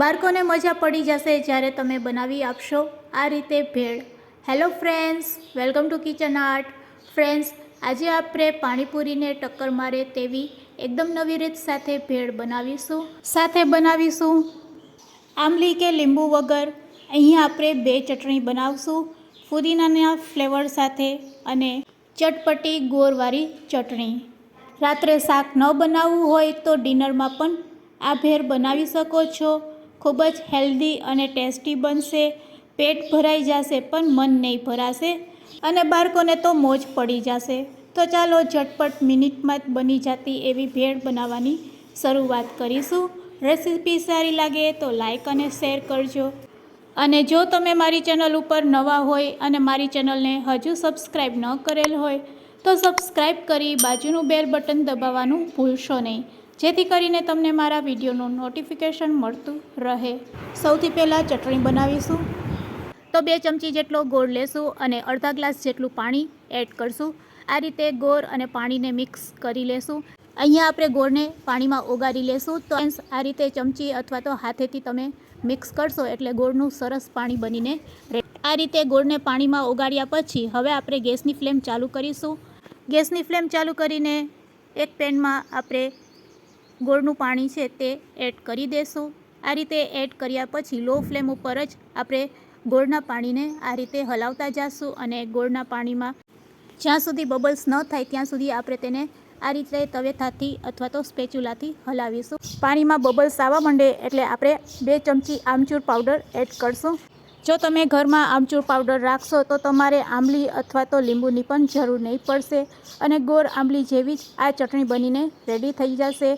બાળકોને મજા પડી જશે જ્યારે તમે બનાવી આપશો આ રીતે bhel. Hello friends welcome to kitchen art friends આજે આપણે પાણીપુરીને ટક્કર મારે તેવી એકદમ નવી રીત સાથે ભેળ બનાવીશું. સાથે બનાવીશું આંબલી કે લીંબુ વગર. અહીંયા આપણે બે ચટણી બનાવશું, ફુદીનાના ફ્લેવર સાથે અને ચટપટી ગોળવાળી ચટણી. રાત્રે શાક ન બનાવવું હોય તો ડિનરમાં પણ આ ભેળ બનાવી શકો છો. ખૂબ જ હેલ્ધી અને ટેસ્ટી બનશે. પેટ ભરાઈ જશે પણ મન નહીં ભરાશે અને બાળકોને તો મોજ પડી જશે. તો ચાલો ઝટપટ મિનિટમાં જ બની જતી એવી ભેળ બનાવવાની શરૂઆત કરીશું. રેસીપી સારી લાગે તો લાઈક અને શેર કરજો. અને જો તમે મારી ચેનલ ઉપર નવા હોય અને મારી ચેનલને હજુ સબસ્ક્રાઈબ ન કરેલ હોય તો સબસ્ક્રાઈબ કરી બાજુનું બેલ બટન દબાવવાનું ભૂલશો નહીં. જેથી કરીને તમને મારા વિડીયોનું નોટિફિકેશન મળતું રહે. સૌથી પહેલાં ચટણી બનાવીશું. તો બે ચમચી જેટલો ગોળ લેશું અને અડધા ગ્લાસ જેટલું પાણી એડ કરશું. આ રીતે ગોળ અને પાણીને મિક્સ કરી લેશું. અહીંયા આપણે ગોળને પાણીમાં ઓગાળી લેશું. તો આ રીતે ચમચી અથવા તો હાથેથી તમે મિક્સ કરશો એટલે ગોળનું સરસ પાણી બનીને આ રીતે ગોળને પાણીમાં ઓગાળ્યા પછી હવે આપણે ગેસની ફ્લેમ ચાલુ કરીશું. ગેસની ફ્લેમ ચાલુ કરીને એક પેનમાં આપણે ગોળનું પાણી છે તે એડ કરી દેશું. આ રીતે એડ કર્યા પછી લો ફ્લેમ ઉપર જ આપણે ગોળના પાણીને આ રીતે હલાવતા જઈશું અને ગોળના પાણીમાં જ્યાં સુધી બબલ્સ ન થાય ત્યાં સુધી આપણે તેને આ રીતે તવેથાથી અથવા તો સ્પેચ્યુલાથી હલાવીશું. પાણીમાં બબલ્સ આવવા માંડે એટલે આપણે બે ચમચી આમચૂર પાવડર એડ કરશું. જો તમે ઘરમાં આમચૂર પાવડર રાખશો તો તમારે આંબલી અથવા તો લીંબુની પણ જરૂર નહીં પડશે અને ગોળ આંબલી જેવી જ આ ચટણી બનીને રેડી થઈ જશે.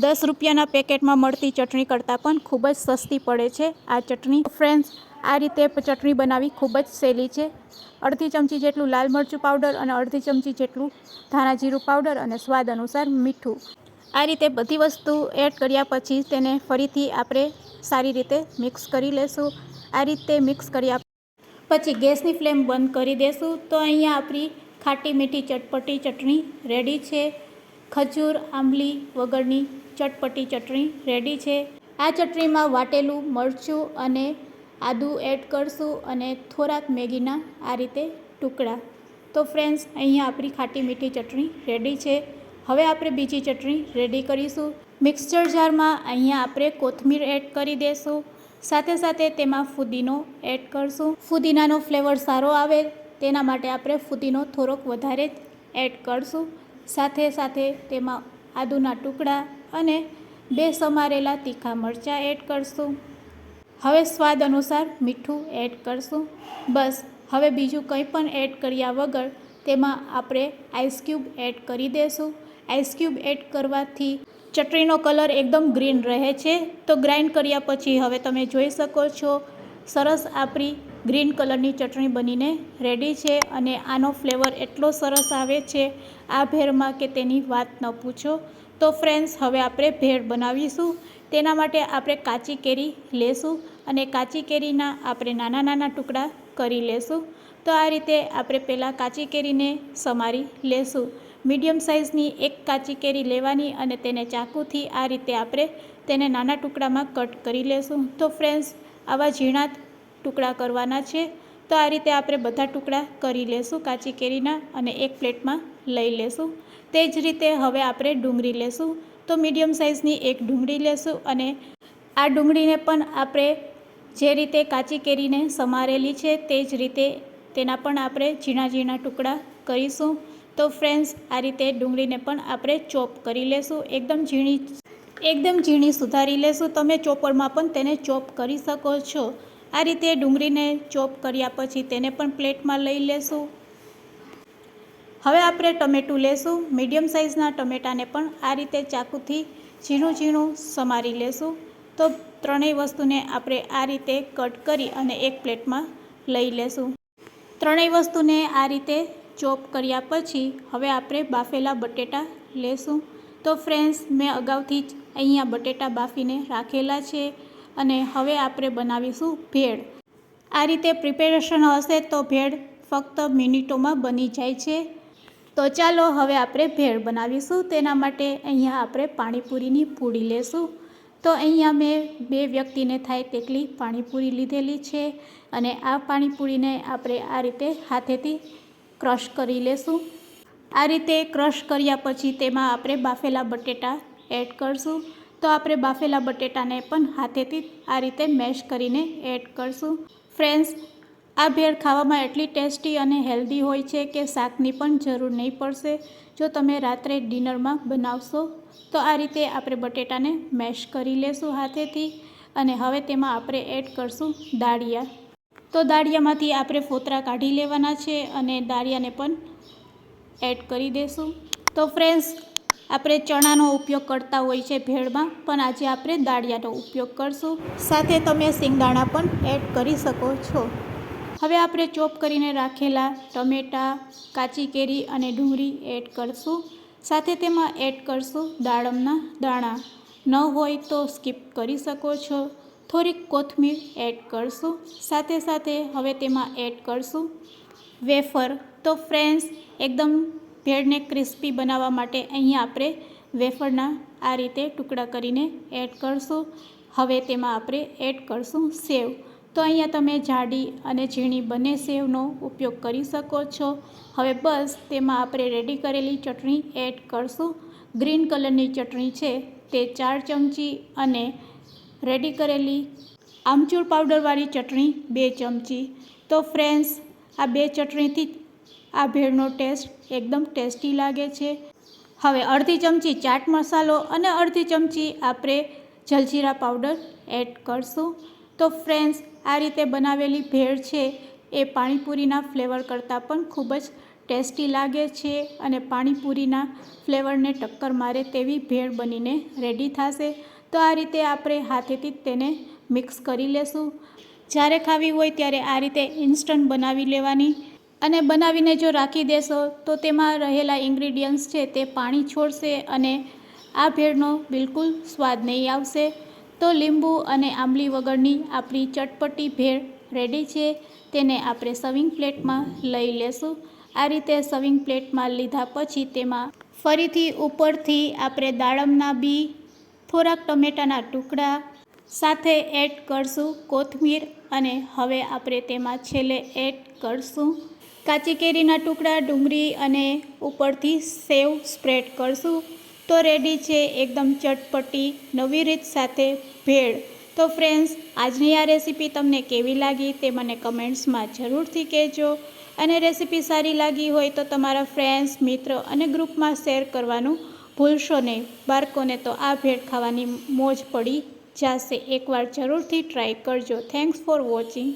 દસ રૂપિયાના પેકેટમાં મળતી ચટણી કરતાં પણ ખૂબ જ સસ્તી પડે છે આ ચટણી. ફ્રેન્ડ્સ, આ રીતે ચટણી બનાવવી ખૂબ જ સહેલી છે. અડધી ચમચી જેટલું લાલ મરચું પાવડર અને અડધી ચમચી જેટલું ધાણા જીરું પાવડર અને સ્વાદ અનુસાર મીઠું. આ રીતે બધી વસ્તુ એડ કર્યા પછી તેને ફરીથી આપણે સારી રીતે મિક્સ કરી લેશું. આ રીતે મિક્સ કર્યા પછી ગેસની ફ્લેમ બંધ કરી દેશું. તો અહીંયા આપણી ખાટી મીઠી ચટપટી ચટણી રેડી છે. ખજૂર, આંબલી વગરની ચટપટી ચટણી રેડી છે. આ ચટણીમાં વાટેલું મરચું અને આદું એડ કરશું અને થોડાક મેગીના આ રીતે ટુકડા. તો ફ્રેન્ડ્સ અહીંયા આપણી ખાટી મીઠી ચટણી રેડી છે. હવે આપણે બીજી ચટણી રેડી કરીશું. મિક્સચર જારમાં અહીંયા આપણે કોથમીર એડ કરી દઈશું સાથે સાથે તેમાં ફુદીનો એડ કરશું. ફુદીનાનો ફ્લેવર સારો આવે, તેના માટે આપણે ફુદીનો થોડોક વધારે એડ કરશું. સાથે સાથે તેમાં આદુના ટુકડા અને બે સમારેલા તીખા મરચાં એડ કરશું. હવે સ્વાદ અનુસાર મીઠું એડ કરશું. બસ, હવે બીજું કંઈ પણ એડ કર્યા વગર તેમાં આપણે આઈસ ક્યુબ એડ કરી દઈશું આઈસ ક્યુબ એડ કરવાથી ચટણીનો કલર એકદમ ગ્રીન રહે છે. તો ગ્રાઇન્ડ કર્યા પછી હવે તમે જોઈ શકો છો, સરસ આપણી ગ્રીન કલરની ચટણી બનીને રેડી છે અને આનો ફ્લેવર એટલો સરસ આવે છે આ ભેળમાં કે તેની વાત ન પૂછો. તો ફ્રેન્ડ્સ હવે આપણે ભેળ બનાવીશું. તેના માટે આપણે કાચી કેરી લેશું અને કાચી કેરીના આપણે નાના નાના ટુકડા કરી લેશું. તો આ રીતે આપણે પહેલાં કાચી કેરીને સમારી લેશું. મીડિયમ સાઇઝની એક કાચી કેરી લેવાની અને તેને ચાકુથી આ રીતે આપણે તેને નાના ટુકડામાં કટ કરી લેશું. તો ફ્રેન્ડ્સ આવા ઝીણા ટુકડા કરવાના છે, તો આ રીતે આપણે બધા ટુકડા કરી લેશું કાચી કેરીના અને એક પ્લેટમાં લઈ લેશું. તે જ રીતે હવે આપણે ડુંગળી લેશું. તો મીડિયમ સાઇઝની એક ડુંગળી લેશું અને આ ડુંગળીને પણ આપણે જે રીતે કાચી કેરીને સમારેલી છે, તે જ રીતે તેના પણ આપણે ઝીણા ઝીણા ટુકડા કરીશું. તો ફ્રેન્ડ્સ, આ રીતે ડુંગળીને પણ આપણે ચોપ કરી લેશું. એકદમ ઝીણી એકદમ ઝીણી સુધારી લેશું. તમે ચોપરમાં પણ તેને ચોપ કરી શકો છો. આ રીતે ડુંગળીને ચોપ કર્યા પછી તેને પણ પ્લેટમાં લઈ લેશું. હવે આપણે ટમેટું લેશું. મીડિયમ સાઇઝના ટમેટાને પણ આ રીતે ચાકુથી ઝીણું ઝીણું સમારી લેશું. તો ત્રણેય વસ્તુને આપણે આ રીતે કટ કરી અને એક પ્લેટમાં લઈ લેશું. ત્રણેય વસ્તુને આ રીતે ચોપ કર્યા પછી હવે આપણે બાફેલા બટેટા લેશું. તો ફ્રેન્ડ્સ, મેં અગાઉથી જ અહીંયા બટેટા બાફીને રાખેલા છે. અને હવે આપણે બનાવીશું ભેળ. આ રીતે પ્રિપેરેશન હશે તો ભેળ ફક્ત મિનિટોમાં બની જાય છે. તો ચાલો હવે આપણે ભેળ બનાવીશું. તેના માટે અહીંયા આપણે પાણીપુરીની પૂડી લેશું. તો અહીંયા મેં બે વ્યક્તિને થાય તેટલી પાણીપુરી લીધેલી છે અને આ પાણીપુરીને આપણે આ રીતે હાથેથી ક્રશ કરી લેશું. આ રીતે ક્રશ કર્યા પછી તેમાં આપણે બાફેલા બટેટા એડ કરશું. તો આપણે બાફેલા બટેટાને પણ હાથેથી આ રીતે મેશ કરીને એડ કરશું. ફ્રેન્ડ્સ, આ ભેળ ખાવામાં એટલી ટેસ્ટી અને હેલ્ધી હોય છે કે શાકની પણ જરૂર નહીં પડશે. જો તમે રાત્રે ડિનરમાં બનાવશો, તો આ રીતે આપણે બટેટાને મેશ કરી લેશું હાથેથી અને હવે તેમાં આપણે એડ કરશું દાળિયા. તો દાળિયામાંથી આપણે ફોતરા કાઢી લેવાના છે અને દાળિયાને પણ એડ કરી દેશું. તો ફ્રેન્ડ્સ આપણે ચણાનો ઉપયોગ કરતા હોય છે ભેળમાં, પણ આજે આપણે દાળિયાનો ઉપયોગ કરશું. સાથે તમે સિંગદાણા પણ એડ કરી શકો છો. હવે આપણે ચોપ કરીને રાખેલા ટમેટાં, કાચી કેરી અને ડુંગળી એડ કરશું. સાથે તેમાં એડ કરશું દાડમના દાણા. ન હોય તો સ્કીપ કરી શકો છો. થોડીક કોથમીર એડ કરશું. સાથે સાથે હવે તેમાં એડ કરશું વેફર. તો ફ્રેન્ડ્સ, એકદમ ભેળને ક્રિસ્પી બનાવવા માટે અહીંયા આપણે વેફરના આ રીતે ટુકડા કરીને એડ કરશું. હવે તેમાં આપણે એડ કરશું સેવ. તો અહીંયા તમે જાડી અને ઝીણી બંને સેવનો ઉપયોગ કરી શકો છો. હવે બસ તેમાં આપણે રેડી કરેલી ચટણી એડ કરશું. ગ્રીન કલરની ચટણી છે તે ચાર ચમચી અને રેડી કરેલી આમચૂર પાવડરવાળી ચટણી બે ચમચી. તો ફ્રેન્ડ્સ, આ બે ચટણીથી આ ભેળનો ટેસ્ટ એકદમ ટેસ્ટી લાગે છે. હવે અડધી ચમચી ચાટ મસાલો અને અડધી ચમચી આપણે જલજીરા પાવડર એડ કરશું. તો ફ્રેન્ડ્સ, આ રીતે બનાવેલી ભેળ છે એ પાણીપુરીના ફ્લેવર કરતાં પણ ખૂબ જ ટેસ્ટી લાગે છે અને પાણીપુરીના ફ્લેવરને ટક્કર મારે તેવી ભેળ બનીને રેડી થશે. તો આ રીતે આપણે હાથેથી તેને મિક્સ કરી લેશું. જ્યારે ખાવી હોય ત્યારે આ રીતે ઇન્સ્ટન્ટ બનાવી લેવાની. અને બનાવીને જો રાખી દેશો, તો તેમાં રહેલા ઇન્ગ્રીડિયન્ટ્સ છે તે પાણી છોડશે અને આ ભેળનો બિલકુલ સ્વાદ નહીં આવશે. તો લીંબુ અને આંબલી વગરની આપણી ચટપટી ભેળ રેડી છે, તેને આપણે સવિંગ પ્લેટમાં લઈ લેશું. આ રીતે સવિંગ પ્લેટમાં લીધા પછી તેમાં ફરીથી ઉપરથી આપણે દાડમના બી, થોડાક ટમેટાના ટુકડા, સાથે એડ કરશું કોથમીર અને હવે આપણે તેમાં છેલ્લે એડ કરશું. કાચી કેરીના ટુકડા ડુંગળી અને ઉપરથી સેવ સ્પ્રેડ કરશું. તો રેડી છે એકદમ ચટપટી નવી રીત સાથે ભેળ. તો ફ્રેન્ડ્સ, આજની આ રેસીપી તમને કેવી લાગી તે મને કમેન્ટ્સમાં જરૂરથી કહેજો. અને રેસીપી સારી લાગી હોય તો તમારા ફ્રેન્ડ્સ, મિત્ર અને ગ્રુપમાં શેર કરવાનું ભૂલશો નહીં. બાળકોને તો આ ભેળ ખાવાની મોજ પડી જશે. એકવાર જરૂરથી ટ્રાય કરજો. Thanks for watching.